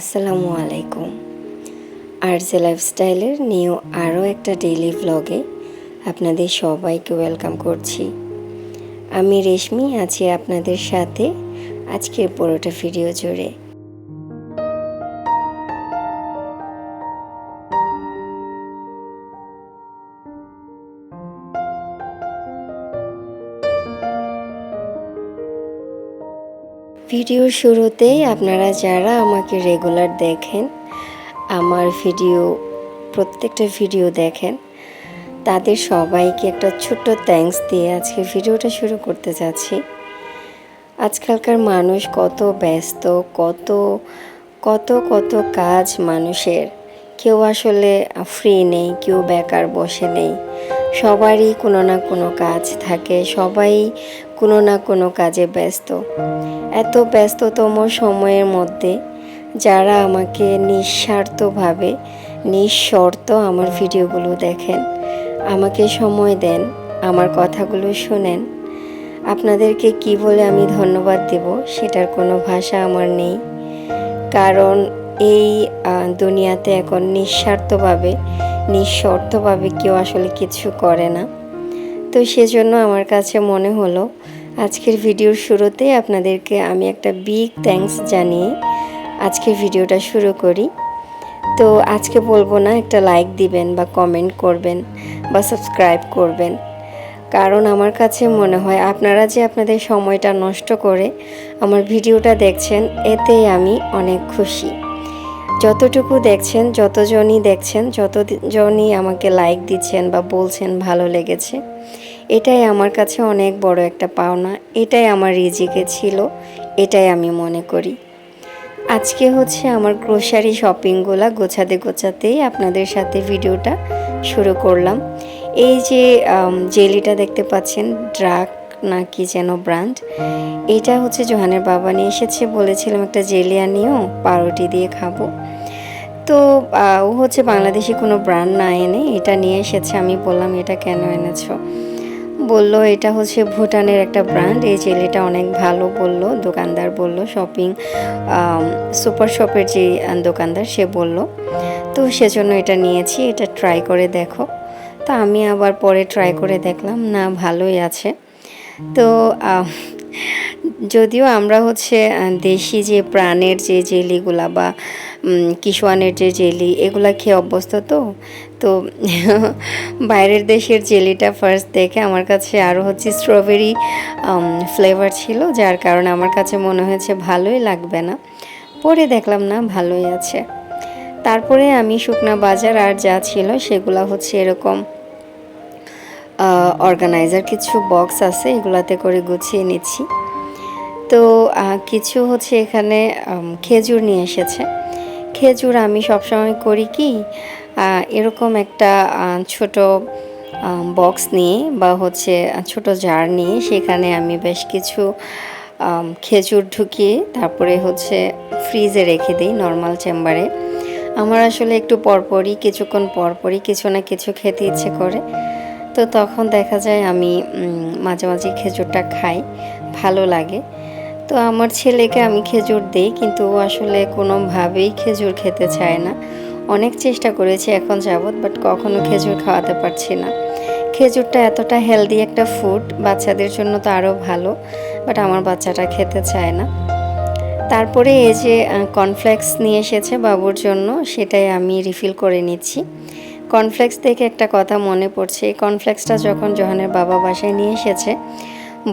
আসসালামু আলাইকুম RJ লাইফস্টাইলের new আরও একটা ডেইলি ব্লগে আপনাদের সবাইকে ওয়েলকাম করছি। আমি রেশমি, আছি আপনাদের সাথে আজকের পুরোটা ভিডিও জুড়ে। ভিডিওর শুরুতেই আপনারা যারা আমাকে রেগুলার দেখেন, আমার ভিডিও, প্রত্যেকটা ভিডিও দেখেন, তাদের সবাইকে একটা ছোট্ট থ্যাঙ্কস দিয়ে আজকে ভিডিওটা শুরু করতে যাচ্ছি। আজকালকার মানুষ কত ব্যস্ত, কত কত কত কাজ মানুষের। কেউ আসলে ফ্রি নেই, কেউ বেকার বসে নেই। সবারই কোনো না কোনো কাজ থাকে, সবাই কোনো না কোনো কাজে ব্যস্ত। এত ব্যস্ততম সময়ের মধ্যে যারা আমাকে নিঃস্বার্থভাবে, নিঃশর্ত আমার ভিডিওগুলো দেখেন, আমাকে সময় দেন, আমার কথাগুলো শোনেন, আপনাদেরকে কি বলে আমি ধন্যবাদ দেব সেটার কোনো ভাষা আমার নেই। কারণ এই দুনিয়াতে এখন নিঃস্বার্থভাবে নিঃশর্তভাবে কেউ আসলে কিছু করে না। তো সেজন্য আমার কাছে মনে হলো, আজকের ভিডিওর শুরুতে আপনাদেরকে আমি একটা বিগ থ্যাঙ্কস জানিয়ে আজকের ভিডিওটা শুরু করি। তো আজকে বলব না, একটা লাইক দিবেন বা কমেন্ট করবেন বা সাবস্ক্রাইব করবেন। কারণ আমার কাছে মনে হয়, আপনারা যে আপনাদের সময়টা নষ্ট করে আমার ভিডিওটা দেখছেন, এতেই আমি অনেক খুশি। যতটুকু দেখছেন, যতজনই দেখছেন, যতজনই আমাকে লাইক দিচ্ছেন বা বলছেন ভালো লেগেছে, এটাই আমার কাছে অনেক বড় একটা পাওনা, এটাই আমার রিজিকে ছিল, এটাই আমি মনে করি। আজকে হচ্ছে আমার গ্রোসারি শপিংগুলো গোছাতে গোছাতেই আপনাদের সাথে ভিডিওটা শুরু করলাম। এই যে জেলিটা দেখতে পাচ্ছেন ড্রাক না কি যেন ব্র্যান্ড এটা হচ্ছে জোহানের বাবা। নিয়ে এসেছে বলেছিলাম একটা জেলি আনিও, পাউরুটি দিয়ে খাব। তো ও হচ্ছে বাংলাদেশি, কোনো ব্র্যান্ড না এনে এটা নিয়ে এসেছে। আমি বললাম, এটা কেন এনেছো? বলল, এটা হচ্ছে ভুটানের একটা ব্র্যান্ড এই জেলিটা অনেক ভালো, বলল, দোকানদার বলল শপিং সুপার শপের যে দোকানদার, সে বলল। তো সেজন্য এটা নিয়েছি, এটা ট্রাই করে দেখো। তো আমি আবার পরে ট্রাই করে দেখলাম, না ভালোই আছে। তো যদিও আমরা হচ্ছে দেশি যে প্রাণের যে জেলিগুলা বা কিশোয়ানের যে জেলি, এগুলা খেয়ে অভ্যস্ত তো? তো বাইরের দেশের জেলিটা ফার্স্ট দেখে আমার কাছে আরও হচ্ছে স্ট্রবেরি ফ্লেভার ছিল, যার কারণে আমার কাছে মনে হয়েছে ভালোই লাগবে না। পরে দেখলাম না, ভালোই আছে। তারপরে আমি শুকনা বাজার আর যা ছিল সেগুলা হচ্ছে এরকম অর্গানাইজার কিছু বক্স আছে, এগুলাতে করে গুছিয়ে নিচ্ছি। তো কিছু হচ্ছে এখানে খেজুর নিয়ে এসেছে। খেজুর আমি সবসময় করি কি এরকম একটা ছোট বক্স নিয়ে বা হচ্ছে ছোট জার নিয়ে সেখানে আমি বেশ কিছু খেজুর ঢুকিয়ে তারপরে হচ্ছে ফ্রিজে রেখে দিই নর্মাল চেম্বারে আমার আসলে একটু পরপরই, কিছুক্ষণ পরপরই কিছু না কিছু খেতে ইচ্ছে করে। তো তখন দেখা যায় আমি মাঝে মাঝে খেজুরটা খাই, ভালো লাগে। তো আমার ছেলেকে আমি খেজুর দিই, কিন্তু ও আসলে কোনোভাবেই খেজুর খেতে চায় না। অনেক চেষ্টা করেছি, এখন যাবৎ বাট কখনো খেজুর খাওয়াতে পারছি না। খেজুরটা এতটা হেলদি একটা ফুড বাচ্চাদের জন্য তো আরও ভালো বাট আমার বাচ্চাটা খেতে চায় না। তারপরে এই যে কর্নফ্লেক্স নিয়ে এসেছে বাবুর জন্য, সেটাই আমি রিফিল করে নিচ্ছি। কর্নফ্লেক্স থেকে একটা কথা মনে পড়ছে। এই কর্নফ্লেক্সটা যখন জহানের বাবা বাসায় নিয়ে এসেছে,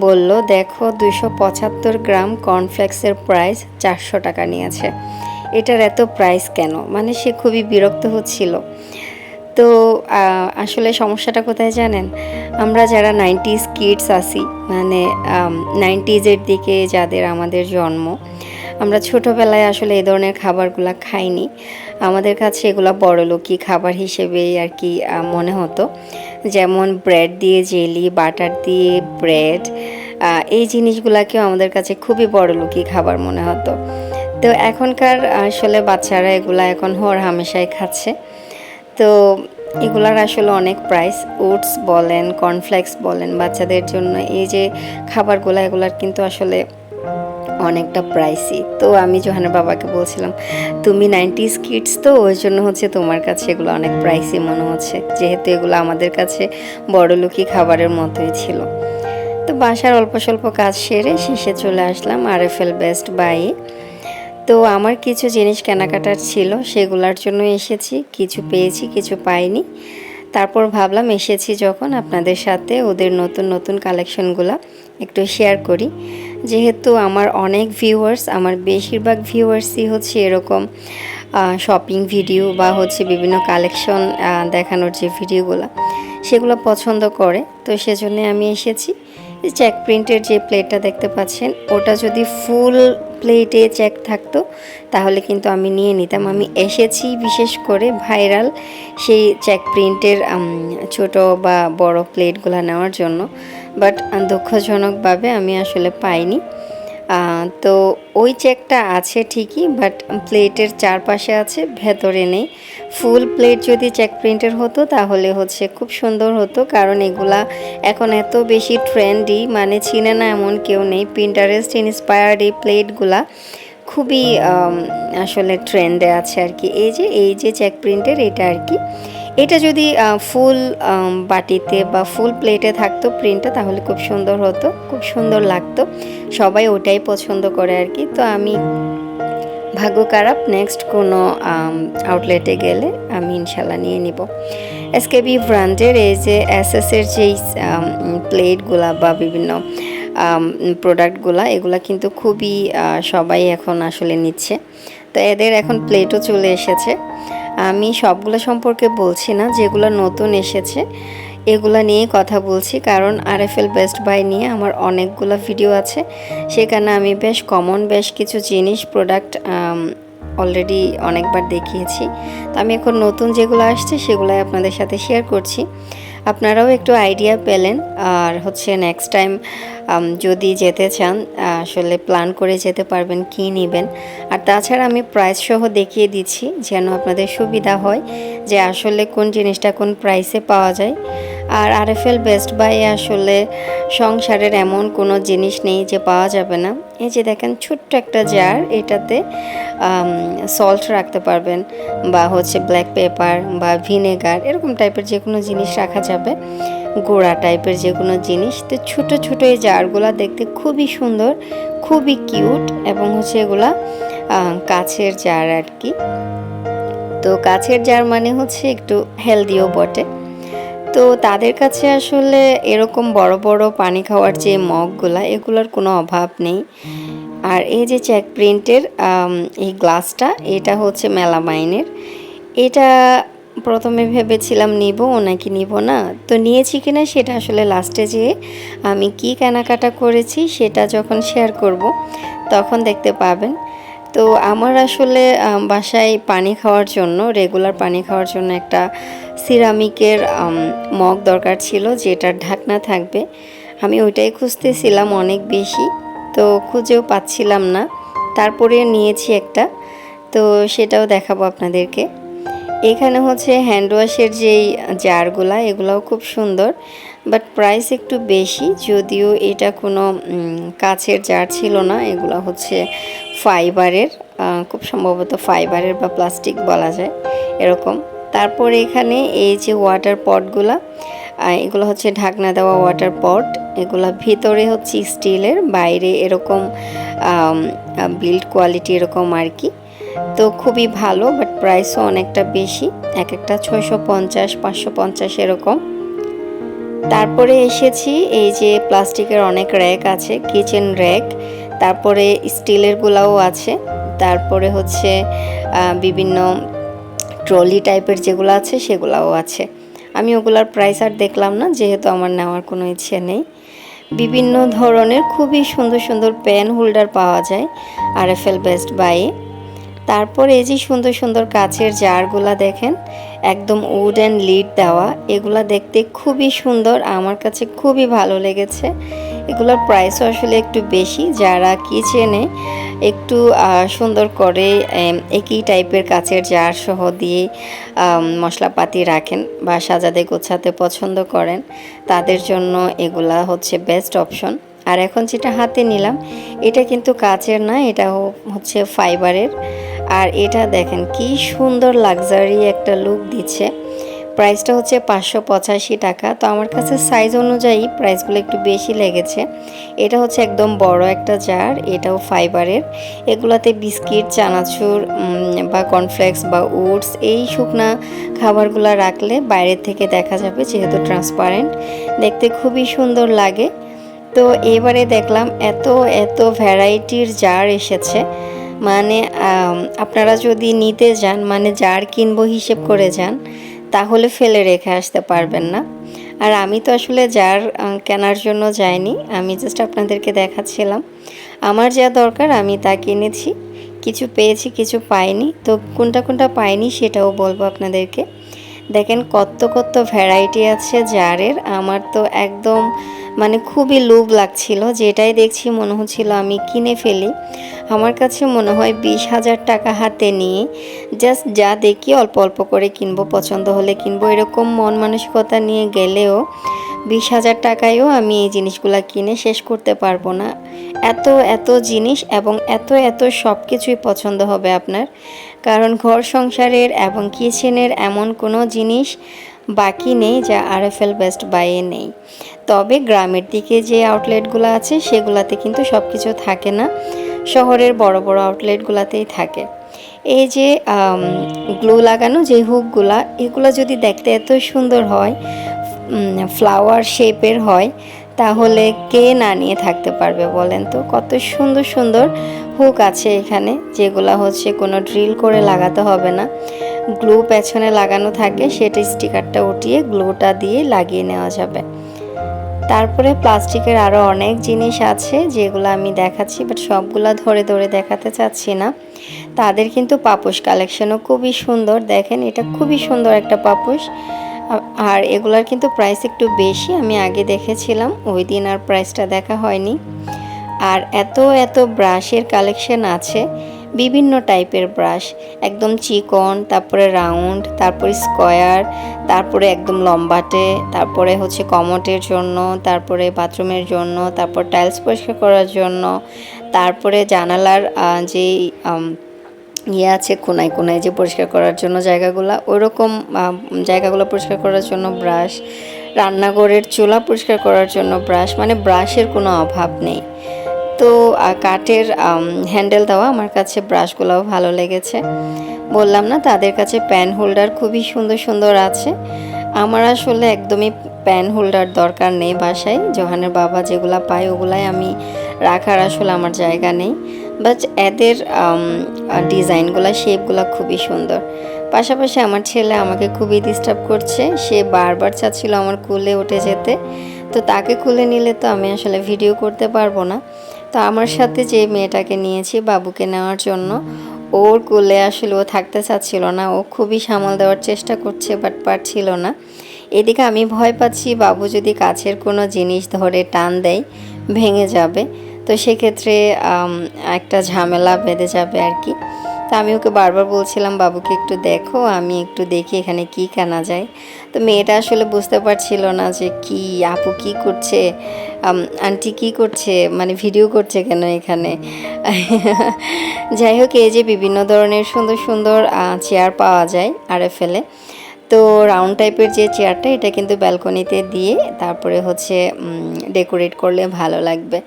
বলল, দেখো দুশো পঁচাত্তর গ্রাম কর্নফ্লেক্সের প্রাইস চারশো টাকা নিয়েছে। এটার এত প্রাইস কেন? মানে সে খুবই বিরক্ত হচ্ছিল। তো আসলে সমস্যাটা কোথায় জানেন? আমরা যারা নাইনটিস কিডস আসি মানে নাইনটিজের দিকে যাদের আমাদের জন্ম আমরা ছোটোবেলায় আসলে এই ধরনের খাবারগুলো খাইনি। আমাদের কাছে এগুলো বড়লোকি খাবার হিসেবেই আর কি মনে হতো। যেমন ব্রেড দিয়ে জেলি, বাটার দিয়ে ব্রেড এই জিনিসগুলোকেও আমাদের কাছে খুবই বড়লোকি খাবার মনে হতো। তো এখনকার আসলে বাচ্চারা এগুলা এখন হর হামেশাই খাচ্ছে। তো এগুলার আসলে অনেক প্রাইস ওটস বলেন কর্নফ্লেক্স বলেন, বাচ্চাদের জন্য এই যে খাবারগুলো, এগুলার কিন্তু আসলে অনেকটা প্রাইসি তো আমি জোহানের বাবাকে বলছিলাম, তুমি নাইনটিস কিডস তো, ওই জন্য হচ্ছে তোমার কাছে এগুলো অনেক প্রাইসি মনে হচ্ছে। যেহেতু এগুলো আমাদের কাছে বড়লোকি খাবারের মতোই ছিল। তো বাসার অল্প স্বল্প কাজ সেরে শেষে চলে আসলাম আর এফ এল বেস্ট বাইয়ে তো আমার কিছু জিনিস কেনাকাটার ছিল, সেগুলোর জন্য এসেছি, কিছু পেয়েছি, কিছু পাইনি। তারপর ভাবলাম এসেছি যখন আপনাদের সাথে ওদের নতুন নতুন কালেকশনগুলো একটু শেয়ার করি। যেহেতু আমার অনেক ভিউয়ার্স আমার বেশিরভাগ ভিউয়ার্সই হচ্ছে এরকম শপিং ভিডিও বা হচ্ছে বিভিন্ন কালেকশন দেখানোর যে ভিডিওগুলো সেগুলো পছন্দ করে। তো সেজন্য আমি এসেছি। চেক প্রিন্টের যে প্লেটটা দেখতে পাচ্ছেন, ওটা যদি ফুল প্লেটে চেক থাকতো, তাহলে কিন্তু আমি নিয়ে নিতাম। আমি এসেছি বিশেষ করে ভাইরাল সেই চেক প্রিন্টের ছোট বা বড় প্লেটগুলো নেওয়ার জন্য। বাট দুঃখজনকভাবে আমি আসলে পাইনি। তো ওই চেকটা আছে ঠিকই, বাট প্লেটের চারপাশে আছে, ভেতরে নেই। ফুল প্লেট যদি চেক প্রিন্টের হতো, তাহলে হচ্ছে খুব সুন্দর হতো, কারণ এগুলা এখন এত বেশি ট্রেন্ডি মানে চিনে না এমন কেউ নেই। প্রিন্টারেস্ট ইন্সপায়ার্ড এই প্লেটগুলা। খুবই আসলে ট্রেন্ডে আছে আর কি। এই যে এই যে চেক প্রিন্টের এটা আর কি। এটা যদি ফুল বাটিতে বা ফুল প্লেটে থাকতো প্রিন্টটা তাহলে খুব সুন্দর হতো, খুব সুন্দর লাগতো। সবাই ওটাই পছন্দ করে আর কি। তো আমি, ভাগ্য খারাপ নেক্সট কোনো আউটলেটে গেলে আমি ইনশাল্লাহ নিয়ে নিব। এসকেবি ব্র্যান্ডের এই যে এসএসের যেই প্লেটগুলা বা বিভিন্ন প্রোডাক্টগুলা এগুলা কিন্তু খুবই সবাই এখন আসলে নিচ্ছে। তো এদের এখন প্লেটও চলে এসেছে। আমি সবগুলো সম্পর্কে বলছি না, যেগুলো নতুন এসেছে, এগুলো নিয়ে কথা বলছি। কারণ R F L best buy নিয়ে আমার অনেকগুলো ভিডিও আছে। সেখানে আমি বেশ কমন বেশ কিছু জিনিস প্রোডাক্ট অলরেডি অনেকবার দেখিয়েছি। তো আমি এখন নতুন যেগুলো আসছে, সেগুলোই আপনাদের সাথে শেয়ার করছি। আপনারাও একটু আইডিয়া পেলেন। আর হচ্ছে নেক্সট টাইম যদি যেতে চান, আসলে প্ল্যান করে যেতে পারবেন, কি নেবেন। আর তাছাড়া আমি প্রাইস সহ দেখিয়ে দিচ্ছি, যেন আপনাদের সুবিধা হয় যে আসলে কোন জিনিসটা কোন প্রাইসে পাওয়া যায়। আর আরএফএল বেস্ট বাই আসলে সংসারের এমন কোনো জিনিস নেই যে পাওয়া যাবে না। এই যে দেখেন ছোট্ট একটা জার এটাতে সল্ট রাখতে পারবেন বা হচ্ছে ব্ল্যাক পেপার বা ভিনেগার এরকম টাইপের যে কোনো জিনিস রাখা যাবে। গোড়া টাইপের যে কোনো জিনিস। তো ছোটো ছোটো এই জারগুলা দেখতে খুবই সুন্দর, খুবই কিউট এবং হচ্ছে এগুলা কাছের জার আর কি। তো কাছের জার মানে হচ্ছে একটু হেলদিও বটে। তো তাদের কাছে আসলে এরকম বড় বড় পানি খাওয়ার যে মগগুলা, এগুলোর কোনো অভাব নেই। আর এই যে চেক প্রিন্টের এই গ্লাসটা এটা হচ্ছে মেলামাইনের এটা প্রথমে ভেবেছিলাম নিব, নাকি নিব না? তো নিয়েছি কিনা সেটা আসলে লাস্টে যেয়ে আমি কি কেনাকাটা করেছি সেটা যখন শেয়ার করব, তখন দেখতে পাবেন। তো আমার আসলে বাসায় পানি খাওয়ার জন্য রেগুলার পানি খাওয়ার জন্য একটা সিরামিকের মগ দরকার ছিল, যেটার ঢাকনা থাকবে। আমি ওইটাই খুঁজতেছিলাম অনেক বেশি, তো খুঁজেও পাচ্ছিলাম না। তারপরে নিয়েছি একটা, তো সেটাও দেখাবো আপনাদেরকে। এখানে হচ্ছে হ্যান্ড ওয়াশের যেই জারগুলা, এগুলাও খুব সুন্দর বাট প্রাইস একটু বেশি, যদিও এটা কোনো কাছের জার ছিল না, এগুলো হচ্ছে ফাইবারের খুব সম্ভবত ফাইবারের বা প্লাস্টিক বলা যায়, এরকম। তারপরে এখানে এই যে ওয়াটার পটগুলা এগুলো হচ্ছে ঢাকনা দেওয়া ওয়াটার পট এগুলো ভিতরে হচ্ছে স্টিলের বাইরে এরকম বিল্ড কোয়ালিটি এরকম আর কি। তো খুবই ভালো বাট প্রাইসও অনেকটা বেশি এক একটা ছয়শো পঞ্চাশ, পাঁচশো পঞ্চাশ এরকম। তারপরে এসেছি, এই যে প্লাস্টিকের অনেক র্যাক আছে কিচেন র্যাক তারপরে স্টিলের গুলাও আছে, তারপরে হচ্ছে বিভিন্ন ট্রলি টাইপের যেগুলো আছে সেগুলাও আছে। আমি ওগুলার প্রাইস আর দেখলাম না, যেহেতু আমার নেওয়ার কোনো ইচ্ছে নেই। বিভিন্ন ধরনের খুবই সুন্দর সুন্দর পেন হোল্ডার পাওয়া যায় আর এফ এল বেস্ট বাইয়ে তারপর এই যে সুন্দর সুন্দর কাচের জারগুলা দেখেন, একদম উড অ্যান্ড লিড দেওয়া, এগুলা দেখতে খুবই সুন্দর, আমার কাছে খুবই ভালো লেগেছে। এগুলোর প্রাইসও আসলে একটু বেশি। যারা কিচেনে একটু সুন্দর করে একই টাইপের কাচের জার সহ দিয়ে মশলাপাতি রাখেন বা সাজাতে গোছাতে পছন্দ করেন, তাদের জন্য এগুলা হচ্ছে বেস্ট অপশন আর এখন যেটা হাতে নিলাম, এটা কিন্তু কাচের না এটা হচ্ছে ফাইবারের আর এটা দেখেন কি সুন্দর লাক্সারি একটা লুক দিচ্ছে। প্রাইসটা হচ্ছে পাঁচশো পঁচাশি টাকা। তো আমার কাছে সাইজ অনুযায়ী প্রাইসগুলো একটু বেশি লেগেছে। এটা হচ্ছে একদম বড় একটা জার এটাও ফাইবারের এগুলাতে বিস্কিট, চানাচুর বা কর্নফ্লেক্স বা ওটস এই শুকনা খাবারগুলো রাখলে বাইরের থেকে দেখা যাবে যেহেতু ট্রান্সপারেন্ট দেখতে খুবই সুন্দর লাগে। তো এবারে দেখলাম এত এত ভ্যারাইটির জার এসেছে। মানে আপনারা যদি নিতে যান মানে জার কিনবো হিসেব করে যান তাহলে ফেলে রেখে আসতে পারবেন না। আর আমি তো আসলে যার কেনার জন্য যাইনি, আমি জাস্ট আপনাদেরকে দেখাচ্ছিলাম। আমার যা দরকার আমি তা কিনেছি। কিছু পেয়েছি, কিছু পাইনি। তো কোনটা কোনটা পাইনি সেটাও বলব আপনাদেরকে। দেখেন কত কত ভ্যারাইটি আছে জারের আমার তো একদম মানে খুবই লোভ লাগছিল। যেটাই দেখছি মনে হচ্ছিল আমি কিনে ফেলি। আমার কাছে মনে হয় বিশ হাজার টাকা হাতে নিয়ে জাস্ট যা দেখি অল্প অল্প করে কিনবো, পছন্দ হলে কিনবো। এরকম মন মানসিকতা নিয়ে গেলেও বিশ হাজার টাকায়ও আমি এই জিনিসগুলো কিনে শেষ করতে পারব না। এত এত জিনিস এবং এত এত সব কিছুই পছন্দ হবে আপনার। কারণ ঘর সংসারের এবং কিচেনের এমন কোনো জিনিস বাকি নেই যা আরএফএল বেস্ট বাইয়ে নেই। তবে গ্রামের দিকে যে আউটলেটগুলো আছে, সেগুলাতে কিন্তু সব কিছু থাকে না। শহরের বড় বড় আউটলেটগুলোতেই থাকে। এই যে গ্লু লাগানো যে হুকগুলা এগুলো যদি দেখতে এত সুন্দর হয় ফ্লাওয়ার শেপের হয়, তাহলে কে না নিয়ে থাকতে পারবে বলেন তো? কত সুন্দর সুন্দর হুক আছে এখানে, যেগুলা হচ্ছে কোনো ড্রিল করে লাগাতে হবে না। গ্লু পেছনে লাগানো থাকে, সেটা স্টিকারটা উঠিয়ে গ্লুটা দিয়ে লাগিয়ে নেওয়া যাবে। তারপরে প্লাস্টিকের আরও অনেক জিনিস আছে যেগুলো আমি দেখাচ্ছি বাট সবগুলো ধরে ধরে দেখাতে চাচ্ছি না। তাদের কিন্তু পাপোশ কালেকশনও খুবই সুন্দর। দেখেন, এটা খুবই সুন্দর একটা পাপোশ আর এগুলার কিন্তু প্রাইস একটু বেশি, আমি আগে দেখেছিলাম, ওই দিন আর প্রাইসটা দেখা হয়নি। আর এত এত ব্রাশের কালেকশন আছে বিভিন্ন টাইপের ব্রাশ। একদম চিকন, তারপরে রাউন্ড, তারপরে স্কোয়ার, তারপরে একদম লম্বাটে, তারপরে হচ্ছে কমটের জন্য, তারপরে বাথরুমের জন্য, তারপর টাইলস পরিষ্কার করার জন্য, তারপরে জানালার যেই ইয়ে আছে কোনায় কোনায় যে পরিষ্কার করার জন্য জায়গাগুলো, ওইরকম জায়গাগুলো পরিষ্কার করার জন্য ব্রাশ, রান্নাঘরের চুলা পরিষ্কার করার জন্য ব্রাশ মানে ব্রাশের কোনো অভাব নেই। তো কাঠের হ্যান্ডেল দেওয়া আমার কাছে ব্রাশগুলোও ভালো লেগেছে। বললাম না, তাদের কাছে প্যান হোল্ডার খুবই সুন্দর সুন্দর আছে। আমার আসলে একদমই প্যান হোল্ডার দরকার নেই বাসায়। জোহানের বাবা যেগুলা পায় ওগুলাই আমি রাখার আসলে আমার জায়গা নেই। বাট এদের ডিজাইনগুলো শেপগুলো খুবই সুন্দর। পাশাপাশি আমার ছেলে আমাকে খুবই ডিস্টার্ব করছে। সে বারবার চাচ্ছিল আমার কুলে উঠে যেতে। তো তাকে কুলে নিলে তো আমি আসলে ভিডিও করতে পারব না। তো আমার সাথে যে মেয়েটাকে নিয়েছি বাবুকে নেওয়ার জন্য, ওর কোলে আসলে ও থাকতে চাচ্ছিল না। ও খুবই সামাল দেওয়ার চেষ্টা করছে বাট পারছিল না। এদিকে আমি ভয় পাচ্ছি বাবু যদি কাছের কোনো জিনিস ধরে টান দেয়, ভেঙে যাবে। তো সেক্ষেত্রে একটা ঝামেলা বেঁধে যাবে আর কি। তো আমি ওকে বারবার বলছিলাম, বাবুকে একটু দেখো, আমি একটু দেখি এখানে কি কেনা যায়। তো মেয়েটা আসলে বুঝতে পারছিল না যে কি, আপু কি করছে? আন্টি কি করছে? মানে ভিডিও করছে কেন এখানে? যাই হোক, এই যে বিভিন্ন ধরনের সুন্দর সুন্দর চেয়ার পাওয়া যায় আর ফেলে তো রাউন্ড টাইপের যে চেয়ারটা এটা কিন্তু ব্যালকনিতে দিয়ে তারপরে হচ্ছে ডেকোরেট করলে ভালো লাগবে।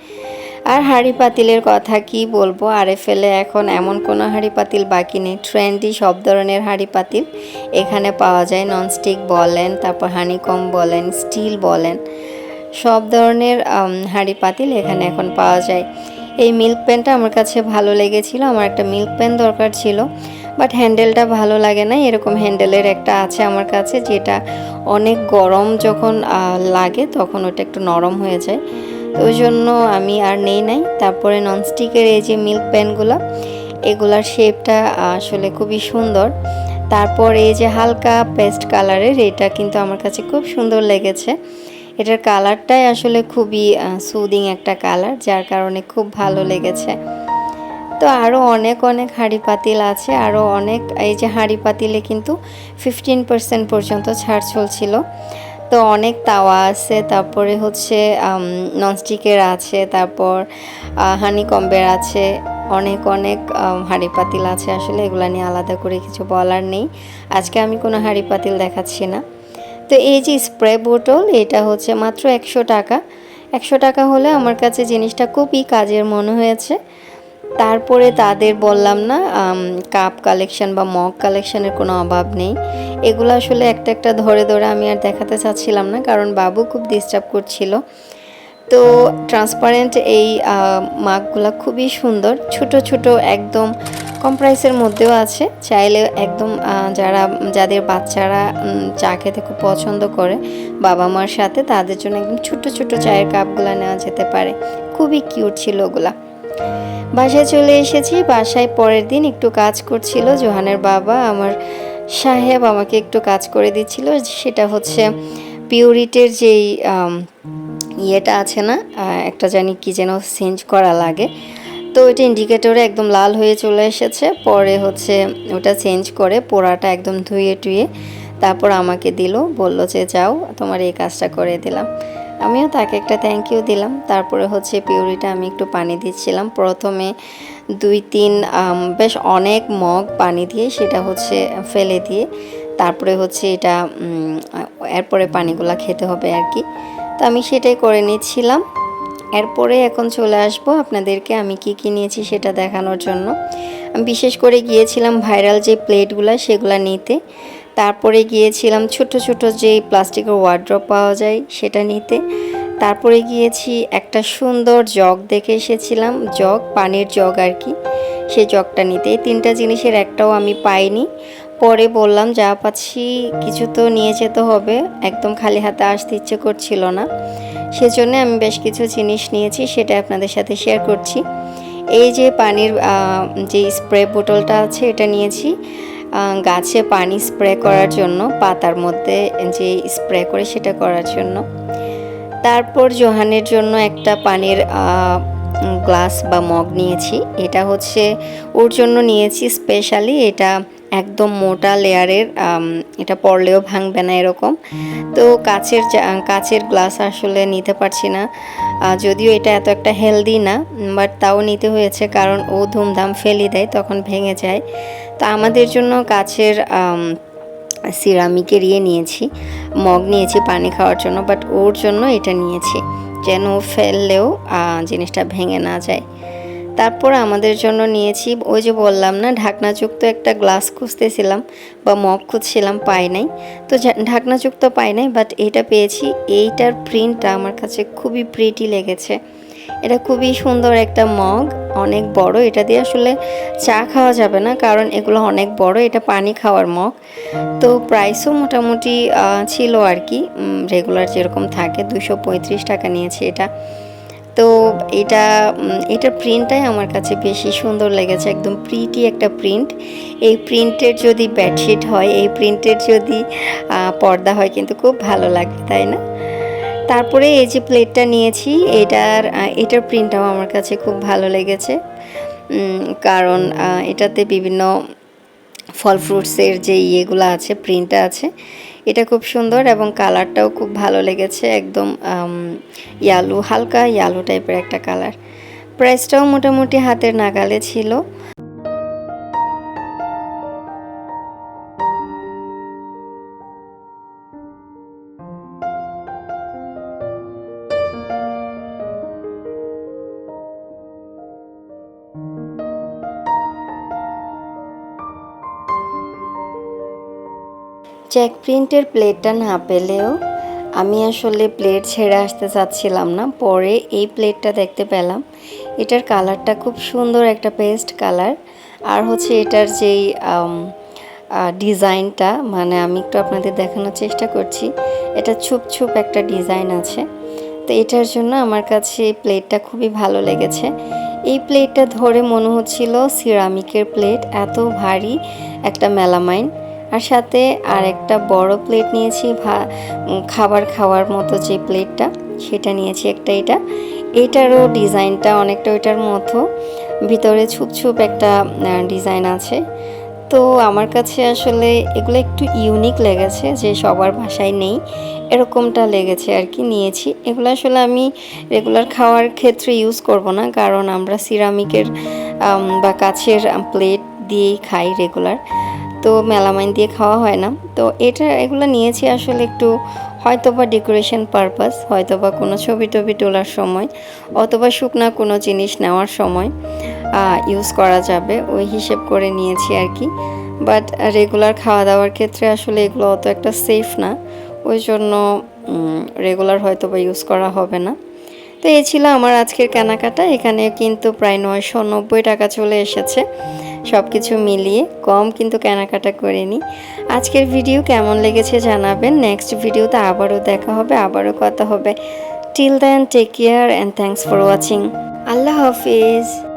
আর হাঁড়ি পাতিলের কথা কি বলব? আরে ফেলে এখন এমন কোনো হাঁড়ি পাতিল বাকি নেই। ট্রেন্ডি সব ধরনের হাঁড়ি পাতিল এখানে পাওয়া যায়। ননস্টিক বলেন, তারপর হানিকম বলেন স্টিল বলেন। সব ধরনের হাঁড়ি পাতিল এখানে এখন পাওয়া যায়। এই মিল্ক প্যানটা আমার কাছে ভালো লেগেছিল, আমার একটা মিল্ক প্যান দরকার ছিল, বাট হ্যান্ডেলটা ভালো লাগে না, এরকম হ্যান্ডেলের একটা আছে আমার কাছে, যেটা অনেক গরম যখন লাগে তখন ওটা একটু নরম হয়ে যায়। তো ওই জন্য আমি আর নেই নাই, তারপরে ননস্টিকের এই যে মিল্ক প্যানগুলো এগুলার শেপটা আসলে খুবই সুন্দর। তারপর এই যে হালকা পেস্ট কালারের, এটা কিন্তু আমার কাছে খুব সুন্দর লেগেছে। এটার কালারটাই আসলে খুবই সুদিং একটা কালার, যার কারণে খুব ভালো লেগেছে। তো আরও অনেক অনেক হাঁড়ি পাতিল আছে আরও অনেক, এই যে হাঁড়ি পাতিলে কিন্তু ফিফটিন পার্সেন্ট পর্যন্ত ছাড় চলছিল। তো অনেক তাওয়া আছে, তারপরে হচ্ছে ননস্টিকের আছে, তারপর হানি কম্বের আছে, অনেক অনেক হাঁড়ি পাতিল আছে। আসলে এগুলো নিয়ে আলাদা করে কিছু বলার নেই। আজকে আমি কোনো হাঁড়ি পাতিল দেখাচ্ছি না। তো এই যে স্প্রে বোতল এটা হচ্ছে মাত্র একশো টাকা। একশো টাকা হলে আমার কাছে জিনিসটা খুবই কাজের মনে হয়েছে। তারপরে তাদের বললাম না কাপ কালেকশন বা মগ কালেকশনের কোনো অভাব নেই। এগুলো আসলে একটা একটা ধরে ধরে আমি আর দেখাতে চাচ্ছিলাম না, কারণ বাবু খুব ডিস্টার্ব করছিল। তো ট্রান্সপারেন্ট এই মাগগুলা খুবই সুন্দর। ছোট ছোট, একদম কম প্রাইসের মধ্যেও আছে। চাইলে একদম যারা, যাদের বাচ্চারা চা খেতে খুব পছন্দ করে বাবা মার সাথে তাদের জন্য একদম ছোট ছোট চায়ের কাপগুলো নেওয়া যেতে পারে। খুবই কিউট ছিল ওগুলা। বাসায় চলে এসেছি, বাসায় পরের দিন একটু কাজ করছিল। জোহানের বাবা, আমার সাহেব আমাকে একটু কাজ করে দিচ্ছিল। সেটা হচ্ছে পিউরিটের যেই ইয়েটা আছে না একটা জানি কি যেন চেঞ্জ করা লাগে। তো ওইটা ইন্ডিকেটরে একদম লাল হয়ে চলে এসেছে। পরে হচ্ছে ওটা চেঞ্জ করে পোড়াটা একদম ধুয়ে টুয়ে তারপর আমাকে দিল, বলল যে যাও, তোমার এই কাজটা করে দিলাম। আমিও তাকে একটা থ্যাংক ইউ দিলাম। তারপরে হচ্ছে পিউরিটা আমি একটু পানি দিচ্ছিলাম। প্রথমে দুই তিন বেশ অনেক মগ পানি দিয়ে সেটা হচ্ছে ফেলে দিয়ে তারপরে হচ্ছে এটা এরপরে পানিগুলা খেতে হবে আর কি। তো আমি সেটাই করে নিচ্ছিলাম। এরপরে এখন চলে আসব আপনাদেরকে আমি কি কি নিয়েছি সেটা দেখানোর জন্য। আমি বিশেষ করে গিয়েছিলাম ভাইরাল যে প্লেটগুলো সেগুলো নিতে। তারপরে গিয়েছিলাম ছোট ছোট যে প্লাস্টিকের ওয়ার্ড্রপ পাওয়া যায় সেটা নিতে। তারপরে গিয়েছি একটা সুন্দর জগ দেখে এসেছিলাম, জগ, পানির জগ আর কি সেই জগটা নিতে। এই তিনটা জিনিসের একটাও আমি পাইনি। পরে বললাম, যা পাচ্ছি কিছু তো নিয়ে যেতে হবে। একদম খালি হাতে আসতে ইচ্ছে করছিল না। সেজন্য আমি বেশ কিছু জিনিস নিয়েছি, সেটা আপনাদের সাথে শেয়ার করছি। এই যে পানির যে স্প্রে বোতলটা আছে, এটা নিয়েছি। গাছে পানি স্প্রে করার জন্য, পাতার মধ্যে যে স্প্রে করে সেটা করার জন্য। তারপর জোহানের জন্য একটা পানির গ্লাস বা মগ নিয়েছি। এটা হচ্ছে ওর জন্য নিয়েছি স্পেশালি এটা একদম মোটা লেয়ারের এটা পড়লেও ভাঙবে না এরকম। তো কাচের কাচের গ্লাস আসলে নিতে পারছি না। যদিও এটা এত একটা হেলদি না বাট তাও নিতে হয়েছে কারণ ও ধুমধাম ফেলে দেয় তখন ভেঙে যায়। তো আমাদের জন্য আম, সিরামিকের ইয়ে নিয়েছি। মগ নিয়েছি পানি খাওয়ার জন্য বাট ওর জন্য এটা নিয়েছি। যেন ফেললেও জিনিসটা ভেঙে না যায়। তারপর আমাদের জন্য নিয়েছি, ওই যে বললাম না, ঢাকনাযুক্ত একটা গ্লাস খুঁজতেছিলাম বা মগ খুঁজছিলাম, পাই নাই। তো ঢাকনাযুক্ত পাই নাই বাট এটা পেয়েছি। এইটার প্রিন্টটা আমার কাছে খুবই প্রিটি লেগেছে। এটা খুবই সুন্দর একটা মগ, অনেক বড়। এটা দিয়ে আসলে চা খাওয়া যাবে না, কারণ এগুলো অনেক বড়। এটা পানি খাওয়ার মগ। তো প্রাইসও মোটামুটি ছিল আর কি। রেগুলার যেরকম থাকে দুশো টাকা নিয়েছে এটা। তো এটা এটার প্রিন্টটাই আমার কাছে বেশি সুন্দর লেগেছে, একদম প্রিটি একটা প্রিন্ট এই প্রিন্টের যদি বেডশিট হয়, এই প্রিন্টের যদি পর্দা হয়, কিন্তু খুব ভালো লাগবে তাই না? তারপরে এই যে প্লেটটা নিয়েছি, এটার এটার প্রিন্টটাও আমার কাছে খুব ভালো লেগেছে। কারণ এটাতে বিভিন্ন ফল ফ্রুটসের যে ইয়েগুলো আছে প্রিন্টটা আছে এটা খুব সুন্দর এবং কালারটাও খুব ভালো লেগেছে, একদম ইয়ালো, হালকা ইয়ালো টাইপের একটা কালার। প্রাইসটাও মোটামুটি হাতের নাগালে ছিল। চেক প্রিন্টের প্লেটটা না পেলেও আমি আসলে প্লেট ছেড়ে আসতে চাচ্ছিলাম না। পরে এই প্লেটটা দেখতে পেলাম। এটার কালারটা খুব সুন্দর একটা পেস্ট কালার আর হচ্ছে এটার যেই ডিজাইনটা মানে আমি একটু আপনাদের দেখানোর চেষ্টা করছি, এটা ছুপ ছুপ একটা ডিজাইন আছে। তো এটার জন্য আমার কাছে এই প্লেটটা খুবই ভালো লেগেছে। এই প্লেটটা ধরে মনে হচ্ছিল সিরামিকের প্লেট এত ভারী একটা মেলামাইন আর সাথে আর একটা বড় প্লেট নিয়েছি খাবার খাওয়ার মতো যে প্লেটটা সেটা নিয়েছি একটা এটা। এটারও ডিজাইনটা অনেকটা ওইটার মতো। ভিতরে ছুপ ছুপ একটা ডিজাইন আছে। তো আমার কাছে আসলে এগুলো একটু ইউনিক লেগেছে, যে সবার বাসায় নেই। এরকমটা লেগেছে আর কি, নিয়েছি। এগুলো আসলে আমি রেগুলার খাওয়ার ক্ষেত্রে ইউজ করব না, কারণ আমরা সিরামিকের বা কাছের প্লেট দিয়েই খাই রেগুলার তো মেলামাইন দিয়ে খাওয়া হয় না। তো এটা, এগুলো নিয়েছি আসলে একটু হয়তো বা ডেকোরেশন পারপাস হয়তো বা কোনো ছবি টবি তোলার সময়, অথবা শুকনা কোনো জিনিস নেওয়ার সময় ইউজ করা যাবে, ওই হিসেব করে নিয়েছি আর কি। বাট রেগুলার খাওয়া দাওয়ার ক্ষেত্রে আসলে এগুলো অত একটা সেফ না, ওই জন্য রেগুলার হয়তো বা ইউজ করা হবে না। তো এই ছিল আমার আজকের কেনাকাটা, এখানে কিন্তু প্রায় নয়শো নব্বই টাকা চলে এসেছে। সব কিছু মিলিয়ে কম কিন্তু কেনাকাটা করিনি। আজকের ভিডিও কেমন লেগেছে জানাবেন। নেক্সট ভিডিওতে আবারও দেখা হবে, আবারও কথা হবে। Till then take care and thanks for watching Allah Hafiz.